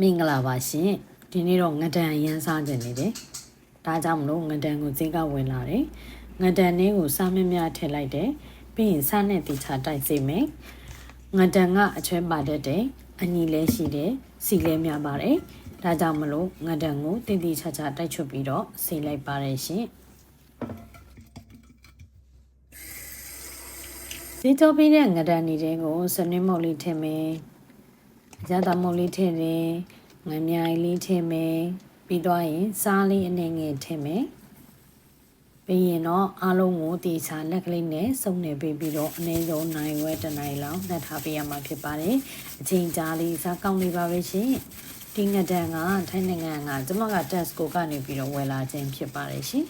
မင်္ဂလာပါရှင်ဒီနေ့တော့ငဒန်ရမ်းစားကြနေတယ်ဒါကြောင့်မလို့ငဒန်ကိုဈေးကဝင်လာတယ်ငဒန်လေးကိုစားမများထည့်လိုက်တယ်ပြီးရင်စားနဲ့တိချတိုက်စေမယ်ငဒန်ကအချွဲပါတတ်တယ်အညီလဲရှိတယ်စီလဲများပါတယ်ဒါကြောင့်မလို့ငဒန်ကိုတိတိချာချာတိုက်ချွတ်ပြီးတော့ဆေးလိုက်ပါတယ်ရှင်ဈေးကြောပေးတဲ့ငဒန်နေတဲ့ကိုစနစ်မုတ်လေးထည့်မယ် ရတာမုတ်လေးထည့်တယ်ငမြိုင်လေးထည့်မယ်ပြီးတော့ရင်စားလေးအနေငယ်ထည့်မယ်ပြီးရင်တော့အားလုံးကိုတေချာလက်ကလေးနဲ့စုံနေပေးပြီးတော့အနည်းဆုံးနိုင်ဝဲတစ်နိုင်လောက်နှက်ထားပေးရမှာဖြစ်ပါတယ်အချိန်ကြာလေးစားကောင်းလေးပါပဲရှင်ဒီငဒန်ကထိုင်းနိုင်ငံကကျမက Tesco ကနေပြီးတော့ဝယ်လာခြင်းဖြစ်ပါတယ်ရှင်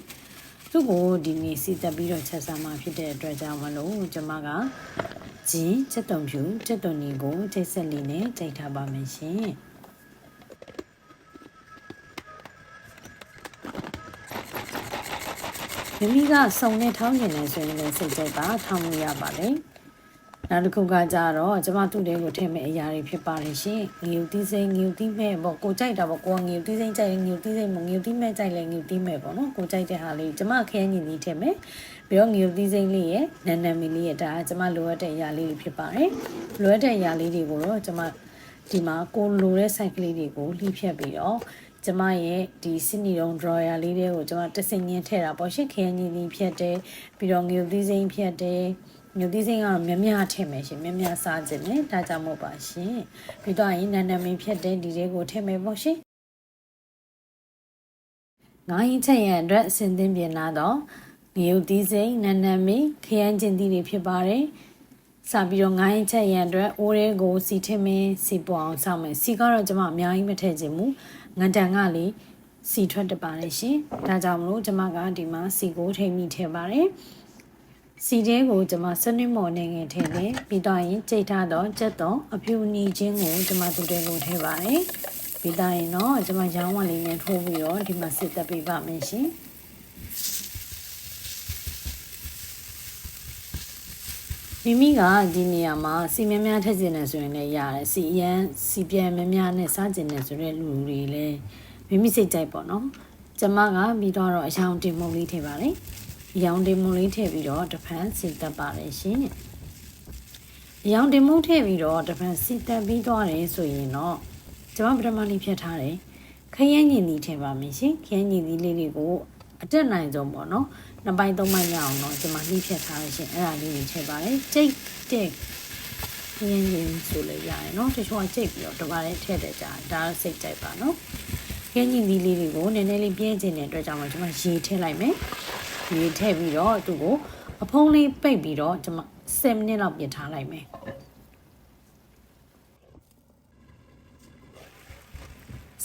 သူ့ကိုဒီနေ့စီတက်ပြီးတော့ချက်စားမှာဖြစ်တဲ့အတွက်ကြောင့်မလို့ကျမက ဂျင်းချက်တုံဖြူချက်တုံနီကိုချိတ်ဆက်လေးနဲ့ကြိတ်ထားပါမယ်ရှင်မိမိကစုံနဲ့ထောင်းကျင်နေဆိုရင်လည်းစိတ်ကြိုက်ပါထောင်းလို့ရပါတယ် နောက်တစ်ခုကကြတော့ကျမသူ့တဲကိုထည့်မဲ့အရာတွေဖြစ်ပါတယ်ရှင်ငြူသီးစိမ့်ငြူသီးမဲ့ပေါ့ကိုကြိုက်တာပေါ့ကိုကငြူသီးစိမ့်ကြိုက်ရင်ငြူသီးစိမ့်မငြူသီးမဲ့ကြိုက်လဲငြူသီးမဲ့ပေါ့နော်ကိုကြိုက်တဲ့ဟာလေးကျမခဲညင်သီးထည့်မယ်ပြီးတော့ငြူသီးစိမ့်လေးရဲ့နန်နန်မီလေးရဲ့ဒါကကျမလိုအပ်တဲ့အရာလေးတွေဖြစ်ပါတယ်လိုအပ်တဲ့အရာလေးတွေကိုတော့ကျမဒီမှာကိုလိုတဲ့ site ကလေးတွေကိုလှိဖြတ်ပြီးတော့ကျမရဲ့ဒီစနီတုံ drawer လေးတွေကိုကျမတစင်ချင်းထည့်တာပေါ့ရှစ်ခရမ်းကြီးလေးဖြတ်တယ်ပြီးတော့ငြူသီးစိမ့်ဖြတ်တယ် ငြူသီးစိမ့်ကတော့မြမြထည့်မယ်ရှင်မြမြစားခြင်းနဲ့ဒါကြောင့်မို့ပါရှင်ပြီးတော့ရင်နန္ဒမင်းဖြတ်တယ်ဒီတွေကိုထည့်မယ်ပေါ့ရှင်ငါးရင်ချက်ရန်အတွက်အစဉ်သင်းပြင်လာတော့ငြူသီးစိမ့်နန္ဒမင်းခရမ်းချင်းသီးတွေဖြစ်ပါတယ်စပြီးတော့ငိုင်းချက်ရန်အတွက်အိုးရဲကိုစီထင်းမင်းစီပွအောင်စောင့်မယ်စီကတော့ကျွန်မအများကြီးမထည့်ခြင်းဘူးငန်တန်ကလေစီထွက်တပါတယ်ရှင်ဒါကြောင့်မလို့ကျွန်မကဒီမှာစီကိုထိမိထည့်ပါတယ် စီတဲကိုကျွန်မစနစ်မော်နေငယ်ထည့်တယ်ပြီးတော့ရင်ကြိတ်ထားတော့ကြက်တော့အဖြူနီချင်းကိုကျွန်မတူတဲကိုထည့်ပါတယ်ပြီးတော့ရင်တော့ကျွန်မရောင်းဝလေးနဲ့ထိုးပြီးတော့ဒီမှာစစ်သက်ပေးပါမယ်ရှင်မိမိကဒီနေရာမှာစီများများထည့်ကျင်နေဆိုရင်လည်းရတယ်စီအရန်စီပြန်များများနဲ့စားကျင်နေဆိုတဲ့လူတွေလည်းမိမိစိတ်ကြိုက်ပေါ့နော်ကျမကပြီးတော့အယောင်တင်မုံလေးထည့်ပါလေ အယောင်တင်မုံလေးထည့်ပြီးတော့တဖန်စီတက်ပါလေရှင်အယောင်တင်မုံထည့်ပြီးတော့တဖန်စီတက်ပြီးသွားတယ်ဆိုရင်တော့ကျမပထမလေးဖြတ်ထားတယ်ခရမ်းညင်သီးထည့်ပါမယ်ရှင်ခရမ်းညင်သီးလေးတွေကိုအတက်နိုင်ဆုံးပေါ့နော်နှစ်ပိုင်းသုံးပိုင်းရအောင်တော့ကျွန်မနှိဖြတ်ထားရရှင်အဲ့ဒါလေးတွေထည့်ပါတယ်ကြိတ်တဲ့ခရမ်းညင်ဆိုလည်းရတယ်နော်တချို့ကကြိတ်ပြီးတော့တပါးလေးထည့်တယ်ကြာဒါစိတ်ကြိုက်ပါနော်ခရမ်းညင်သီးလေးတွေကိုနည်းနည်းလေးပြင်းကျင်တဲ့အတွက်ကြောင့်ကျွန်မရေထည့်လိုက်မယ် ရေထည့်ပြီးတော့သူ့ကိုအဖုံးလေးပိတ်ပြီးတော့ကျွန်မ10မိနစ်လောက်ပြထားလိုက်မယ်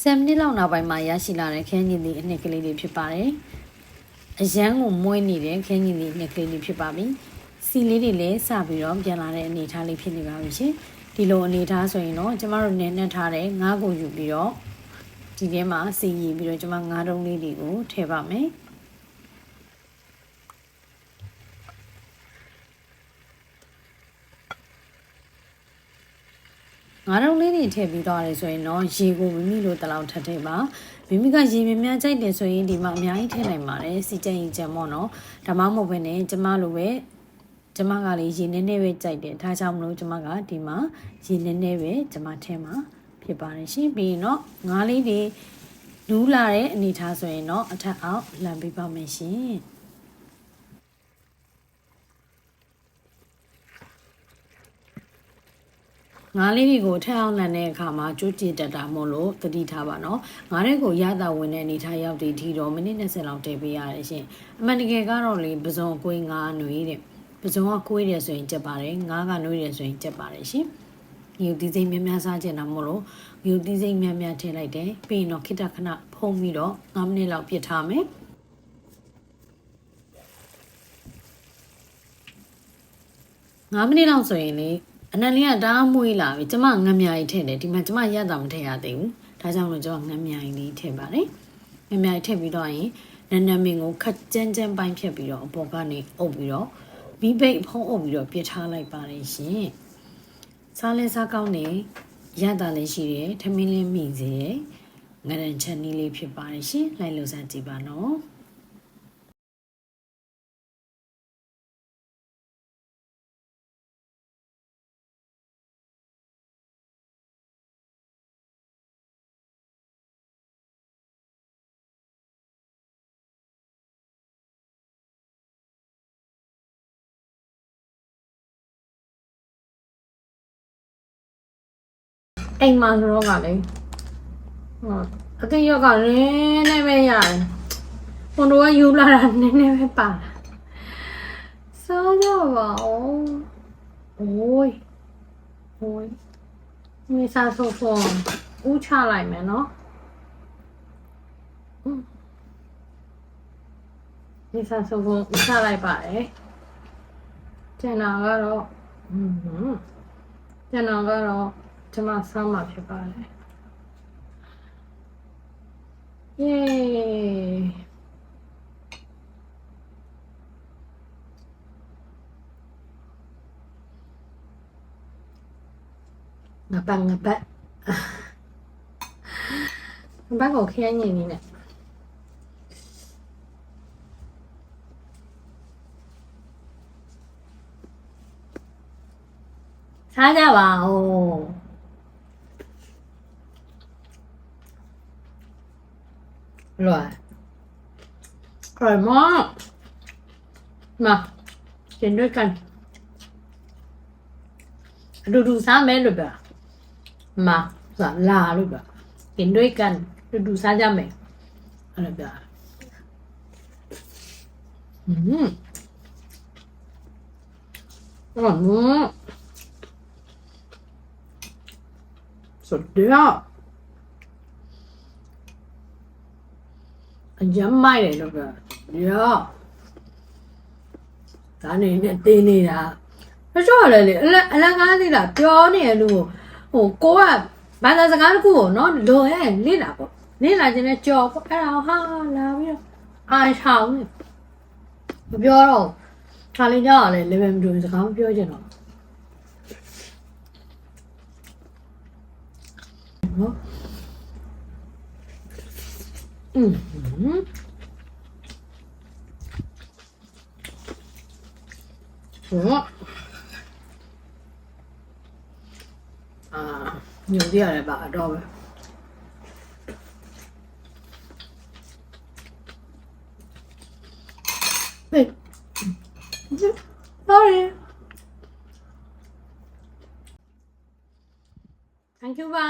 ဆယ်မိနစ်လောက်နောက်ပိုင်းမှာရရှိလာတဲ့ခင်းကြီးသည့်အနှစ်ကလေးတွေဖြစ်ပါတယ်။အရန်ကိုမွေးနေတဲ့ခင်းကြီးသည့်အနှစ်ကလေးတွေဖြစ်ပါပြီ။စီလေးတွေလည်းစပြီးတော့ပြန်လာတဲ့အနေအထားလေးဖြစ်နေပါပြီရှင်။ဒီလိုအနေအထားဆိုရင်တော့ကျမတို့နည်းနည်းထားတဲ့ငါးကိုယူပြီးတော့ဒီထဲမှာစီရည်ပြီးတော့ကျမငါးတုံးလေးတွေကိုထည့်ပါမယ်။ ငါးတုံးလေးတွေထည့်ပြီးသွားတယ်ဆိုရင်တော့ရေကိုမိမိလိုတလောက်ထပ်ထည့်ပါမိမိကရေများများကြိုက်တယ်ဆိုရင်ဒီမှာအများကြီးထည့်နိုင်ပါတယ်စီကြင်ရင်ကြံမော့နော်ဒါမှမဟုတ်ဘဲနဲ့ကျမလိုပဲကျမကလေရေနည်းနည်းပဲကြိုက်တယ်ဒါကြောင့်မလို့ကျမကဒီမှာရေနည်းနည်းပဲကျမထည့်မှာဖြစ်ပါတယ်ရှင်ပြီးရင်တော့ငါးလေးတွေလူးလာတဲ့အနေထားဆိုရင်တော့အထက်အောက်လမ်းပေးပါမယ်ရှင် ငါးလေးတွေကိုထက်အောင်လန်တဲ့အခါမှာကြိုးကျင်တက်တာမို့လို့သတိထားပါနော်ငါးတဲ့ကိုရတာဝင်တဲ့အနေထားရောက်တည်ထီတော့မိနစ်20လောက်တည်ပေးရတယ်ရှင်အမှန်တကယ်ကတော့လေပဇွန်ကွင်းငါးနွေတဲ့ပဇွန်ကကွေးတယ်ဆိုရင်ကြက်ပါတယ်ငါးကနွေတယ်ဆိုရင်ကြက်ပါတယ်ရှင်ငြူတီးစိမ့်များများစားကျင်တာမို့လို့ငြူတီးစိမ့်များများထည့်လိုက်တယ်ပြီးရင်တော့ခိတခဏဖုံးပြီးတော့9မိနစ်လောက်ပြစ်ထားမယ်9မိနစ်လောက်ဆိုရင်လေ အနက်လေးကတအားမွေးလာပြီကျမငမြာကြီးထည့်တယ်ဒီမှာကျမရက်တာမထည့်ရသေးဘူးဒါကြောင့်လို့ကျမငမြာကြီးလေးထည့်ပါတယ်ငမြာကြီးထည့်ပြီးတော့ရင်နန်းနမင်းကိုခက်ကြမ်းကြမ်းပိုင်းဖြတ်ပြီးတော့အပေါ်ကနေအုပ်ပြီးတော့ဘီဘိတ်ဖုံးအုပ်ပြီးတော့ပြစ်ထားလိုက်ပါတယ်ရှင်စားလဲစားကောင်းနေရတာလည်းရှိတယ်ထမင်းလေးမိစေတယ်ငရန်ချက်နီးလေးဖြစ်ပါတယ်ရှင်လိုက်လို့စမ်းကြည့်ပါနော် အိမ်မှာဆိုတော့ကလေဟုတ်အတိရောက်ကနည်းနည်းပဲရတယ်ဘုံတော့ကယူလာတာနည်းနည်းပဲပါလာစားကြပါဦးโอ้ยโอ้ยมีซาโซโฟนဦးချလိုက်မယ်နော်อืมมีซาโซโฟนဦးချလိုက်ပါတယ်ကျန်တာကတော့อืมကျန်တာကတော့ ကျမဆမ်းမှာဖြစ်ပါတယ်เย้ငါပတ်ငါပတ်ငါပတ်ကိုခရမ်းညင်နေနဲ့စားကြပါဦး อร่อยอร่อยมาก มากินด้วยกัน ดูดูซ้ำไหมลูกอะมาสาลาลูกอะกินด้วยกัน ดูดูซ้ำจะไหมอะไรแบบอืมอร่อยมากสุดยอด အရမ်းမိုက်တယ်လို့ပြောရောဒါနေနဲ့တင်းနေတာတချို့ကလည်းလေအလက်အလက်ကားသေးတာပြောနေရလို့ဟိုကိုကဘာသာစကားတစ်ခုကိုနော်လိုရဲလေ့လာပေါ့လေ့လာခြင်းနဲ့ကြော်ပေါ့အဲ့ဒါဟာလာပြီးတော့အာချောင်းနေမပြောတော့ခါလေးကြောက်ရလေ level မတူစကားမပြောချင်တော့နော် อืมဟောအာညိုပြရတယ်ပါအတော့ပဲဟေး sorry thank you ပါ